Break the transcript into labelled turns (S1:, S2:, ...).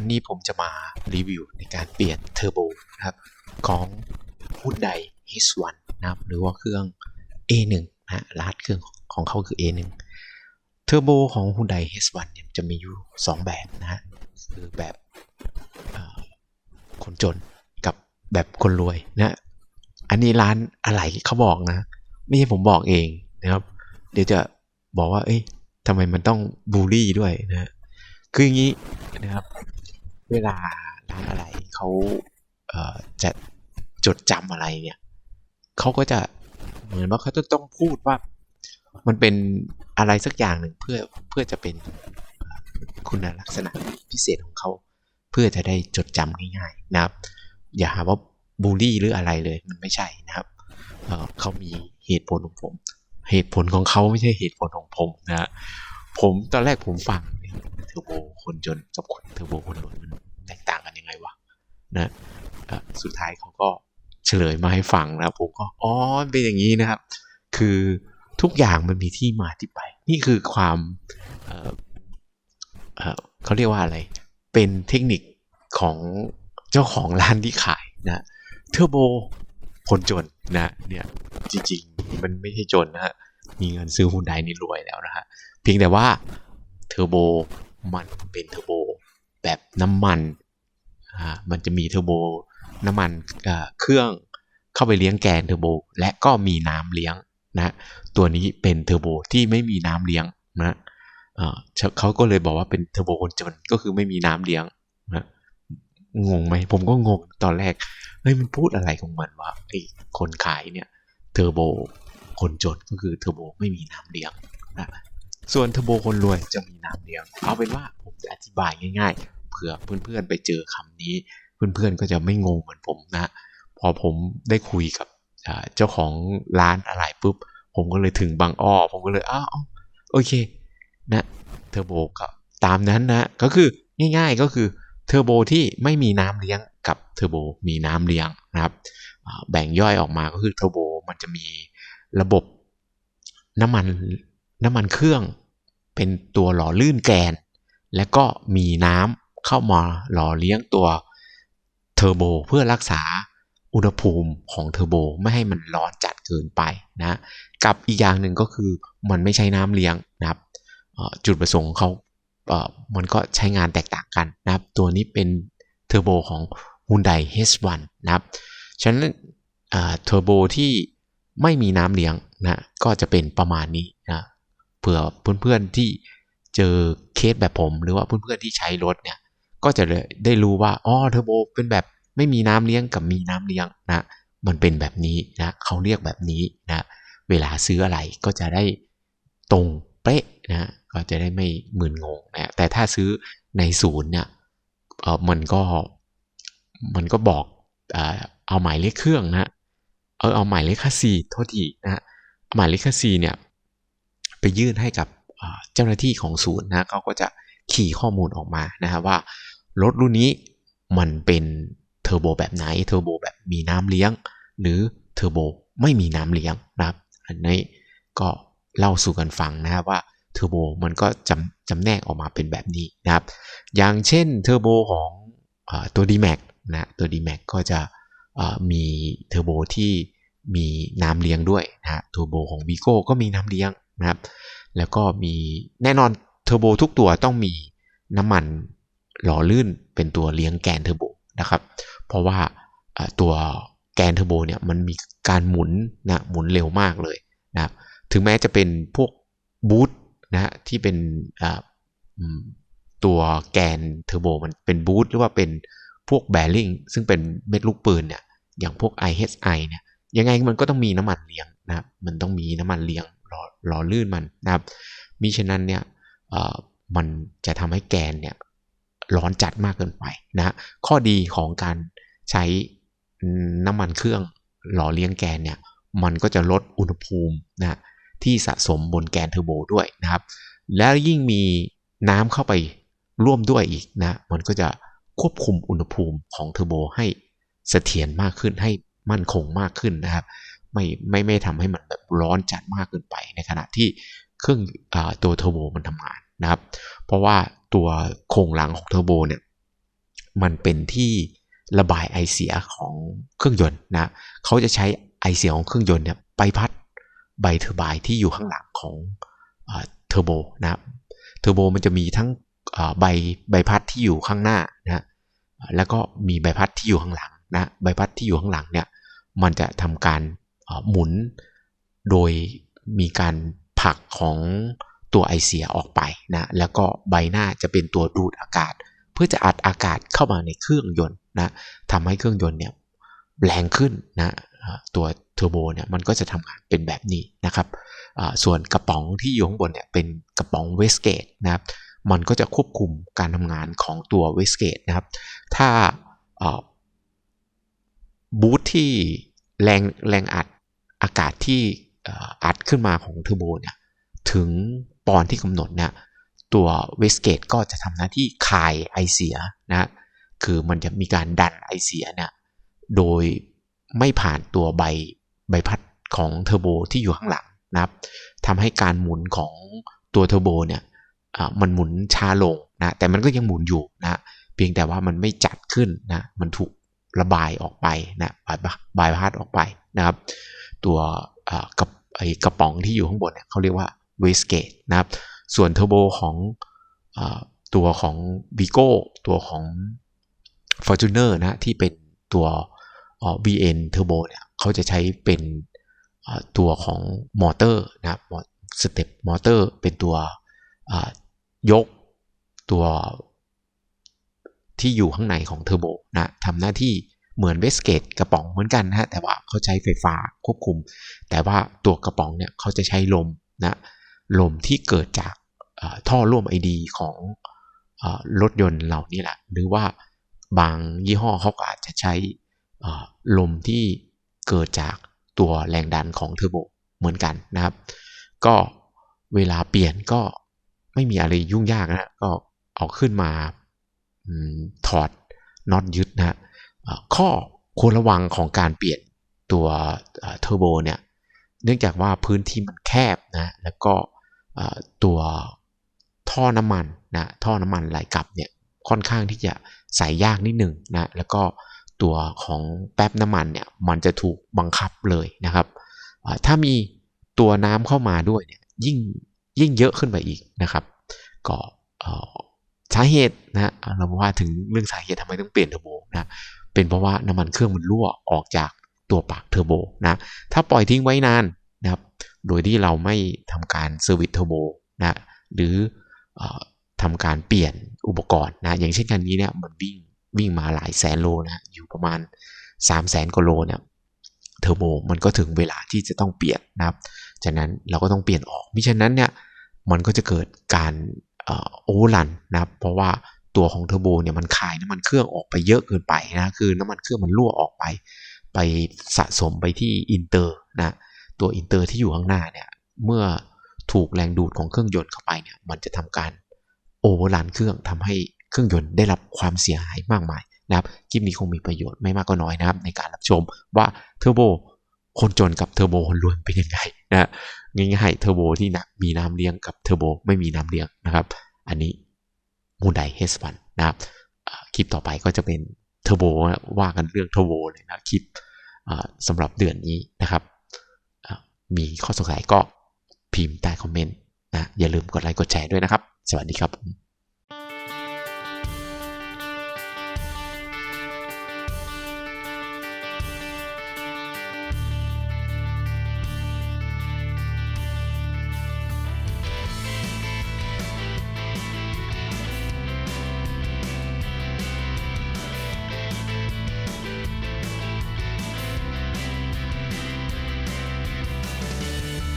S1: วันนี้ผมจะมารีวิวในการเปลี่ยนเทอร์โบนะครับของ Hyundai H1 นะครับหรือว่าเครื่อง A1 นะฮะรหัสเครื่องของเขาคือ A1 เทอร์โบของ Hyundai H1 เนี่ยจะมีอยู่ 2 แบบนะฮะคือแบบคนจนกับแบบคนรวยนะอันนี้ร้านอะไรเขาบอกนะ ไม่ใช่ผมบอกเองนะครับ เดี๋ยวจะบอกว่า เอ้ยทำไมมันต้องบูลลี่ด้วยนะคืออย่างนี้นะครับ เวลาร้านอะไรเขาเอ่อจะจดจำอะไรเนี่ยเขาก็จะเหมือนว่าเขาจะต้องพูดว่ามันเป็นอะไรสักอย่างหนึ่งเพื่อเพื่อจะเป็นคุณลักษณะพิเศษของเขาเพื่อจะได้จดจำง่ายๆนะครับ อย่าหาว่าบูลลี่หรืออะไรเลยมันไม่ใช่นะครับเเขามีเหตุผลของผม เหตุผลของเขาไม่ใช่เหตุผลของผมนะฮะผมตอนแรกผมฟัง เทอร์โบคนจนกับเทอร์โบคนรวยมันแตกต่างกันยังไงวะนะสุดท้ายเขาก็เฉลยมาให้ฟังนะผมก็อ๋อเป็นอย่างนี้นะครับ คือทุกอย่างมันมีที่มาที่ไป นี่คือความเเเขาเรียกว่าอะไร เป็นเทคนิคของเจ้าของร้านที่ขายนะเทอร์โบคนจนนะเนี่ยจริงๆ มันไม่ใช่จนนะฮะมีเงินซื้อฮุนไดนี่รวยแล้วนะฮะเพียงแต่ว่าเทอร์โบ มันเป็นเทอร์โบแบบน้ำมันอ่ามันจะมีเทอร์โบน้ำมันเครื่องเข้าไปเลี้ยงแกนเทอร์โบและก็มีน้ำเลี้ยงนะตัวนี้เป็นเทอร์โบที่ไม่มีน้ำเลี้ยงนะเอ่อเขาก็เลยบอกว่าเป็นเทอร์โบคนจนก็คือไม่มีน้ำเลี้ยงนะงงไหมผมก็งงตอนแรกเฮ้ยมันพูดอะไรของมันวะไอ้คนขายเนี่ยเทอร์โบคนจนก็คือเทอร์โบไม่มีน้ำเลี้ยงนะ ส่วนเทอร์โบคนรวยจะมีน้ำเลี้ยงเอาเป็นว่าผมจะอธิบายง่าย ๆ เผื่อเพื่อนๆไปเจอคำนี้ เพื่อนๆก็จะไม่งงเหมือนผมนะ พอผมได้คุยกับเจ้าของร้านอะไรปุ๊บ ผมก็เลยถึงบางอ้อ ผมก็เลยอ้าวโอเคนะเทอร์โบก็ตามนั้นนะ ก็คือง่ายๆก็คือเทอร์โบที่ไม่มีน้ำเลี้ยงกับเทอร์โบมีน้ำเลี้ยงนะครับ แบ่งย่อยออกมาก็คือเทอร์โบมันจะมีระบบน้ำมัน น้ำมันเครื่อง เป็นตัวหล่อลื่นแกน และก็มีน้ำเข้ามาหล่อเลี้ยงตัวเทอร์โบเพื่อรักษาอุณหภูมิของเทอร์โบไม่ให้มันร้อนจัดเกินไปนะกับอีกอย่างหนึ่งก็คือมันไม่ใช้น้ำเลี้ยงนะครับจุดประสงค์เขามันก็ใช้งานแตกต่างกันนะครับ ตัวนี้เป็นเทอร์โบของ Hyundai H1 นะครับ ฉะนั้นเทอร์โบที่ไม่มีน้ำเลี้ยงนะก็จะเป็นประมาณนี้นะ เผื่อเพื่อนๆที่เจอเคสแบบผม หรือว่าเพื่อนๆที่ใช้รถเนี่ย ก็จะได้รู้ว่าอ๋อเทอร์โบเป็นแบบไม่มีน้ำเลี้ยงกับมีน้ำเลี้ยงนะมันเป็นแบบนี้นะเขาเรียกแบบนี้นะเวลาซื้ออะไรก็จะได้ตรงเป๊ะนะก็จะได้ไม่มึนงงนะแต่ถ้าซื้อในศูนย์เนี่ยเออมันก็มันก็บอกเออเอาหมายเลขเครื่องนะเออเอาหมายเลขคัสซีโทษทีนะหมายเลขคัสซีเนี่ย ไปยื่นให้กับเจ้าหน้าที่ของศูนย์นะเขาก็จะขี่ข้อมูลออกมานะฮะว่ารถรุ่นนี้มันเป็นเทอร์โบแบบไหนเทอร์โบแบบมีน้ำเลี้ยง หรือเทอร์โบไม่มีน้ำเลี้ยงนะครับ อันนี้ก็เล่าสู่กันฟังนะว่าเทอร์โบมันก็จำจำแนกออกมาเป็นแบบนี้นะครับ อย่างเช่นเทอร์โบของอตัว D-Max นะตัว D-Max ก็จะมีเทอร์โบที่มีน้ำเลี้ยงด้วยนะฮะเทอร์โบของ v ีโก้ก็มีน้ำเลี้ยง นะครับแล้วก็มีแน่นอนเทอร์โบทุกตัวต้องมีน้ำมันหล่อลื่นเป็นตัวเลี้ยงแกนเทอร์โบนะครับ เพราะว่าตัวแกนเทอร์โบเนี่ยมันมีการหมุนนะหมุนเร็วมากเลยนะครับถึงแม้จะเป็นพวกบูทนะฮะที่เป็นตัวแกนเทอร์โบมันเป็นบูทหรือว่าเป็นพวกแบริ่งซึ่งเป็นเม็ดลูกปืนเนี่ยอย่างพวก IHI เนี่ยยังไงมันก็ต้องมีน้ำมันเลี้ยงนะครับมันต้องมีน้ำมันเลี้ยง หล่อลื่นมันนะครับมิฉะนั้นเนี่ยมันจะทำให้แกนเนี่ยร้อนจัดมากเกินไปนะข้อดีของการใช้น้ำมันเครื่องหล่อเลี้ยงแกนเนี่ยมันก็จะลดอุณหภูมินะฮะที่สะสมบนแกนเทอร์โบด้วยนะครับ แล้วยิ่งมีน้ำเข้าไปร่วมด้วยอีกนะมันก็จะควบคุมอุณหภูมิของเทอร์โบให้เสถียรมากขึ้นให้มั่นคงมากขึ้นนะครับ ไม่ไม่ไม่ทำให้มันแบบร้อนจัดมากเกินไป ในขณะที่เครื่องอตัวเทอร์โบมันทำงานนะครับ เพราะว่าตัวโครงหลังของเทอร์โบเนี่ยมันเป็นที่ระบายไอเสียของเครื่องยนต์นะเขาจะใช้ไอเสียของเครื่องยนต์เนี่ยไปพัดใบเทอร์บน์ที่อยู่ข้างหลังของเทอร์โบนะเทอร์โบมันจะมีทั้งใบใบพัดที่อยู่ข้างหน้านะแล้วก็มีใบพัดที่อยู่ข้างหลังนะใบพัดที่อยู่ข้างหลังเนี่ยมันจะทำการ หมุน โดยมีการผลักของตัวไอเสียออกไปนะแล้วก็ใบหน้าจะเป็นตัวดูดอากาศ เพื่อจะอัดอากาศเข้ามาในเครื่องยนต์นะทำให้เครื่องยนต์เนี่ยแรงขึ้นนะตัวเทอร์โบเนี่ยมันก็จะทำงานเป็นแบบนี้นะครับส่วนกระป๋องที่อยู่ข้างบนเนี่ยเป็นกระป๋องเวสเกตนะครับมันก็จะควบคุมการทำงานของตัวเวสเกตนะครับ ถ้าบูทที่แรงแรงอัด อากาศที่อัดขึ้นมาของเทอร์โบเนี่ยถึงปอนที่กำหนดเนี่ยตัวเวสเกตก็จะทำหน้าที่คายไอเสียนะคือมันจะมีการดันไอเสียเนี่ยโดยไม่ผ่านตัวใบใบพัดของเทอร์โบที่อยู่ข้างหลังนะครับทำให้การหมุนของตัวเทอร์โบเนี่ยมันหมุนช้าลงนะแต่มันก็ยังหมุนอยู่นะเพียงแต่ว่ามันไม่จัดขึ้นนะมันถูกระบายออกไปนะบายบายพัดออกไปนะครับ ตัวกับไอกระป๋องที่อยู่ข้างบนเนี่ยเขาเรียกว่าเวสเกตนะครับส่วนเทอร์โบของอตัวของ v ีโก้ตัวของ Fortuner นะที่เป็นตัว VN Turbo เนี่ยเขาจะใช้เป็นตัวของมอเตอร์นะครับสเต็ปมอเตอร์เป็นตัวยกตัวที่อยู่ข้างในของเทอร์โบนะทำหน้าที่ เหมือนเวสเกตกระป๋องเหมือนกันนะฮะแต่ว่าเขาใช้ไฟฟ้าควบคุม แต่ว่าตัวกระป๋องเนี่ยเขาจะใช้ลมนะลมที่เกิดจากท่อร่วมไอดีของรถยนต์เหล่านี้แหละหรือว่าบางยี่ห้อเขาก็อาจจะใช้ลมที่เกิดจากตัวแรงดันของเทอร์โบเหมือนกันนะครับ ก็เวลาเปลี่ยนก็ไม่มีอะไรยุ่งยากนะก็เอาขึ้นมาถอดน็อตยึดนะ ข้อควรระวังของการเปลี่ยนตัวเทอร์โบเนี่ยเนื่องจากว่าพื้นที่มันแคบนะแล้วก็ตัวท่อน้ำมันนะท่อน้ำมันไหลกลับเนี่ยค่อนข้างที่จะใส่ยากนิดหนึ่งนะแล้วก็ตัวของแป๊บน้ำมันเนี่ยมันจะถูกบังคับเลยนะครับ ถ้ามีตัวน้ำเข้ามาด้วยเนี่ยยิ่งยิ่งเยอะขึ้นไปอีกนะครับ ก็สาเหตุนะเราว่าถึงเรื่องสาเหตุทำไมต้องเปลี่ยนเทอร์โบนะ เป็นเพราะว่าน้ำมันเครื่องมันรั่วออกจากตัวปากเทอร์โบนะถ้าปล่อยทิ้งไว้นานนะครับโดยที่เราไม่ทำการเซอร์วิสเทอร์โบนะหรืออทำการเปลี่ยนอุปกรณ์นะอย่างเช่นกันนี้เนี่ยมันวิ่งวิ่งมาหลายแสนโลนะอยู่ประมาณ 3 0 0แสนกว่าโลเนี่ยเทอร์โบมันก็ถึงเวลาที่จะต้องเปลี่ยนนะครับจากนั้นเราก็ต้องเปลี่ยนออกมิฉะนั้นเนี่ยมันก็จะเกิดการโอเวอร์ลันนะครับเพราะว่า ตัวของเทอร์โบเนี่ยมันคายน้ำมันเครื่องออกไปเยอะเกินไปนะคือน้ำมันเครื่องมันรั่วออกไป ไปสะสมไปที่อินเตอร์นะตัวอินเตอร์ที่อยู่ข้างหน้าเนี่ยเมื่อถูกแรงดูดของเครื่องยนต์เข้าไปเนี่ยมันจะทำการโอเวอร์ลันเครื่องทำให้เครื่องยนต์ได้รับความเสียหายมากมายนะครับคลิปนี้คงมีประโยชน์ไม่มากก็น้อยนะครับ ในการรับชมว่าเทอร์โบคนจนกับเทอร์โบคนรวยเป็นยังไงนะง่ายๆเทอร์โบที่นะมีน้ำเลี้ยงกับเทอร์โบไม่มีน้ำเลี้ยงนะครับ อันนี้ มูไดเฮสวันนะครับคลิปต่อไปก็จะเป็นเทอร์โบว่ากันเรื่องเทอร์โบเลยนะคลิปสำหรับเดือนนี้นะครับ มีข้อสงสัยก็พิมพ์ใต้คอมเมนต์นะอย่าลืมกดไลค์กดแชร์ด้วยนะครับ สวัสดีครับ